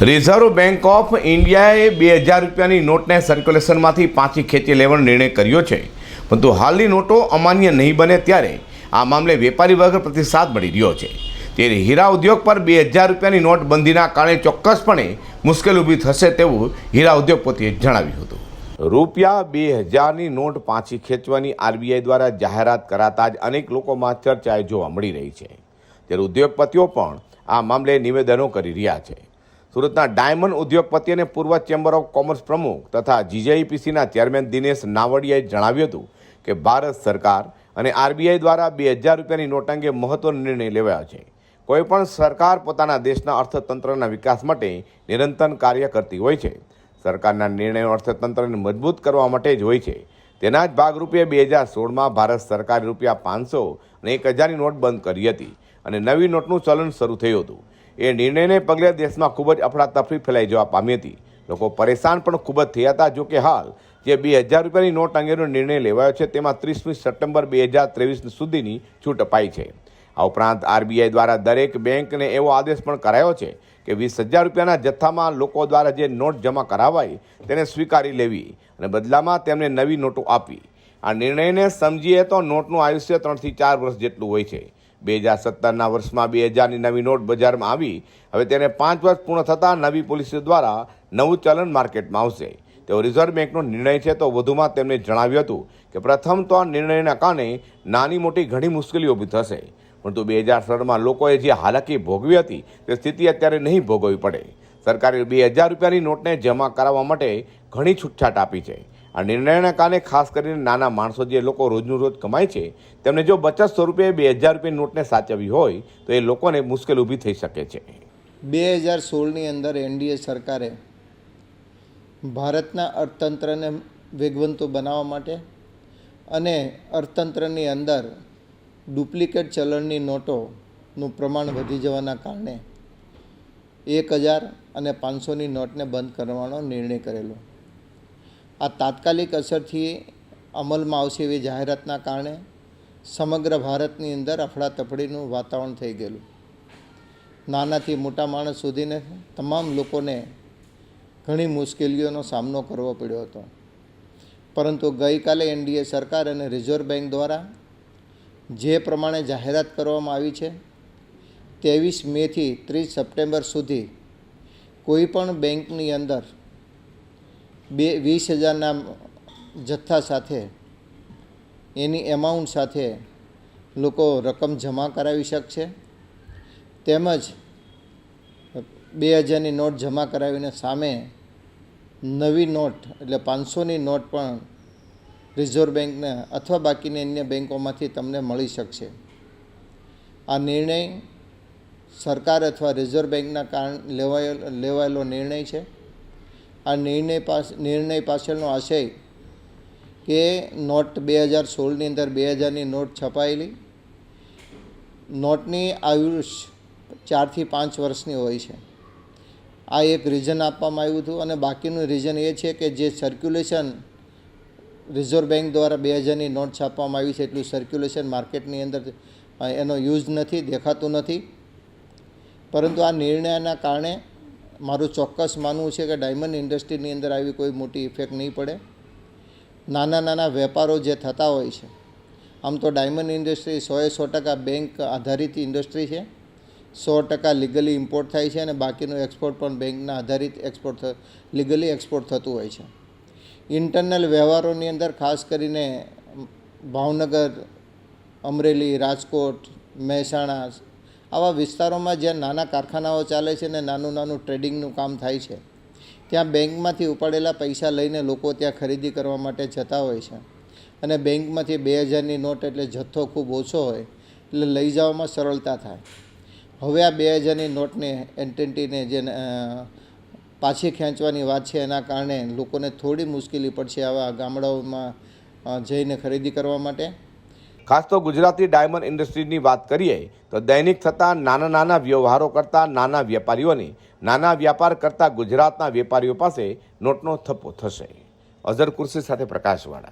Reserve bank of ઇન્ડિયાએ બે હજાર રૂપિયાની નોટને સર્ક્યુલેશનમાંથી પાછી ખેંચી લેવાનો નિર્ણય કર્યો છે. પરંતુ હાલની નોટો અમાન્ય નહીં બને ત્યારે આ મામલે વેપારી વર્ગ પ્રતિસાદ મળી રહ્યો છે. ત્યારે હીરા ઉદ્યોગ પર બે હજાર રૂપિયાની નોટબંધીના કારણે ચોક્કસપણે મુશ્કેલ ઊભી થશે તેવું હીરા ઉદ્યોગપતિએ જણાવ્યું હતું. રૂપિયા બે હજારની નોટ પાછી ખેંચવાની આરબીઆઈ દ્વારા જાહેરાત કરાતા જ અનેક લોકોમાં ચર્ચાએ જોવા મળી રહી છે. ત્યારે ઉદ્યોગપતિઓ પણ આ મામલે નિવેદનો કરી રહ્યા છે. સુરતના ડાયમંડ ઉદ્યોગપતિ અને પૂર્વ ચેમ્બર ઓફ કોમર્સ પ્રમુખ તથા જીજેઆઈપીસીના ચેરમેન દિનેશ નાવડિયાએ જણાવ્યું હતું કે ભારત સરકાર અને આરબીઆઈ દ્વારા બે હજાર રૂપિયાની નોટ અંગે મહત્વનો નિર્ણય લેવાયો છે. કોઈપણ સરકાર પોતાના દેશના અર્થતંત્રના વિકાસ માટે નિરંતર કાર્ય કરતી હોય છે. સરકારના નિર્ણયો અર્થતંત્રને મજબૂત કરવા માટે જ હોય છે. તેના જ ભાગરૂપે બે હજાર સોળમાં ભારત સરકારે રૂપિયા પાંચસો અને એક હજારની નોટ બંધ કરી હતી અને નવી નોટનું ચલણ શરૂ થયું હતું. એ નિર્ણયને પગલે દેશમાં ખૂબ જ અફડાતફડી ફેલાઈ જવા પામી હતી. લોકો પરેશાન પણ ખૂબ જ થયા હતા. જોકે હાલ જે બે હજાર રૂપિયાની નોટ અંગેનો નિર્ણય લેવાયો છે, તેમાં ત્રીસમી સપ્ટેમ્બર બે હજાર ત્રેવીસ સુધીની છૂટ અપાઈ છે. આ ઉપરાંત આરબીઆઈ દ્વારા દરેક બેંકને એવો આદેશ પણ કરાયો છે કે વીસ હજાર રૂપિયાના જથ્થામાં લોકો દ્વારા જે નોટ જમા કરાવાય તેને સ્વીકારી લેવી અને બદલામાં તેમને નવી નોટો આપવી. આ નિર્ણયને સમજીએ તો નોટનું આયુષ્ય ત્રણથી ચાર વર્ષ જેટલું હોય છે. બે હજાર સત્તરના વર્ષમાં બે હજારની નવી નોટ બજારમાં આવી. હવે તેને પાંચ વર્ષ પૂર્ણ થતાં નવી પોલિસી દ્વારા નવું ચલણ માર્કેટમાં આવશે. તેઓ રિઝર્વ બેંકનો નિર્ણય છે તો વધુમાં તેમણે જણાવ્યું હતું કે પ્રથમ તો આ નિર્ણયના કારણે નાની મોટી ઘણી મુશ્કેલીઓ ઊભી થશે. પરંતુ બે હજાર સત્તરમાં લોકોએ જે હાલાકી ભોગવી હતી તે સ્થિતિ અત્યારે નહીં ભોગવવી પડે. સરકારે બે હજાર રૂપિયાની નોટને જમા કરાવવા માટે ઘણી છૂટછાટ આપી છે. આ નિર્ણયના કારણે ખાસ કરીને નાના માણસો જે લોકો રોજનું રોજ કમાય છે, તેમને જો બચત સ્વરૂપે બે હજાર રૂપિયાની નોટને સાચવવી હોય, તો એ લોકોને મુશ્કેલ ઊભી થઈ શકે છે. બે હજાર સોળની અંદર એનડીએ સરકારે ભારતના અર્થતંત્રને વેગવંતો બનાવવા માટે અને અર્થતંત્રની અંદર ડુપ્લિકેટ ચલણની નોટોનું પ્રમાણ વધી જવાના કારણે એક હજાર અને પાંચસોની નોટને બંધ કરવાનો નિર્ણય કરેલો. આ તાત્કાલિક અસરથી અમલમાં આવશે એવી જાહેરાતના કારણે સમગ્ર ભારતની અંદર અફડાતફડીનું વાતાવરણ થઈ ગયેલું. નાનાથી મોટા માણસ સુધીને તમામ લોકોને ઘણી મુશ્કેલીઓનો સામનો કરવો પડ્યો હતો. પરંતુ ગઈકાલે એનડીએ સરકાર અને રિઝર્વ બેંક દ્વારા જે પ્રમાણે જાહેરાત કરવામાં આવી છે, ત્રેવીસ મેથી ત્રીસ સપ્ટેમ્બર સુધી કોઈ પણ બેંકની અંદર બે, વીસ હજારના જથ્થા સાથે, એની એમાઉન્ટ સાથે લોકો રકમ જમા કરાવી શકશે. તેમજ બે હજારની નોટ જમા કરાવીને સામે નવી નોટ, એટલે પાંચસોની નોટ પણ રિઝર્વ બેંકને અથવા બાકીની અન્ય બેંકોમાંથી તમને મળી શકશે. આ નિર્ણય સરકાર અથવા રિઝર્વ બેંકના કારણ લેવાયેલો લેવાયેલો નિર્ણય છે. આ નિર્ણય પાસ, નિર્ણય પાછળનો આશય કે નોટ બે હજાર સોળની અંદર બે હજારની નોટ છપાયેલી. નોટની આયુષ ચારથી પાંચ વર્ષની હોય છે. આ એક રીઝન આપવામાં આવ્યું હતું અને બાકીનું રીઝન એ છે કે જે સર્ક્યુલેશન રિઝર્વ બેંક દ્વારા બે હજારની નોટ છાપવામાં આવી છે એટલું સર્ક્યુલેશન માર્કેટની અંદર એનો યુઝ નથી, દેખાતું નથી. પરંતુ આ નિર્ણયના કારણે મારું ચોક્કસ માનવું છે કે ડાયમંડ ઇન્ડસ્ટ્રીની અંદર આવી કોઈ મોટી ઇફેક્ટ નહીં પડે. નાના નાના વેપારો જે થતા હોય છે, આમ તો ડાયમંડ ઇન્ડસ્ટ્રી સોએ સો ટકા બેંક આધારિત ઇન્ડસ્ટ્રી છે, સો ટકા લીગલી ઇમ્પોર્ટ થાય છે અને બાકીનું એક્સપોર્ટ પણ બેંકના આધારિત એક્સપોર્ટ લીગલી એક્સપોર્ટ થતું હોય છે. ઇન્ટરનલ વ્યવહારોની અંદર ખાસ કરીને ભાવનગર, અમરેલી, રાજકોટ, મહેસાણા આવા વિસ્તારોમાં જ્યાં નાના કારખાનાઓ ચાલે છે ને નાનું નાનું ટ્રેડિંગનું કામ થાય છે, ત્યાં બેંકમાંથી ઉપાડેલા પૈસા લઈને લોકો ત્યાં ખરીદી કરવા માટે જતા હોય છે. અને બેંકમાંથી બે હજારની નોટ એટલે જથ્થો ખૂબ ઓછો હોય, એટલે લઈ જવામાં સરળતા થાય. હવે આ બે હજારની નોટને એન્ટેન્ટીને જે પાછી ખેંચવાની વાત છે એના કારણે લોકોને થોડી મુશ્કેલી પડશે આવા ગામડાઓમાં જઈને ખરીદી કરવા માટે. ખાસ તો ગુજરાતી ડાયમંડ ઇન્ડસ્ટ્રીની વાત કરીએ, તો દૈનિક થતા નાના નાના વ્યવહારો કરતા નાના વેપારીઓને, નાના વ્યાપાર કરતા ગુજરાતના વેપારીઓ પાસે નોટનો થપ્પો થશે. અઝર કુર્સી સાથે પ્રકાશવાળા.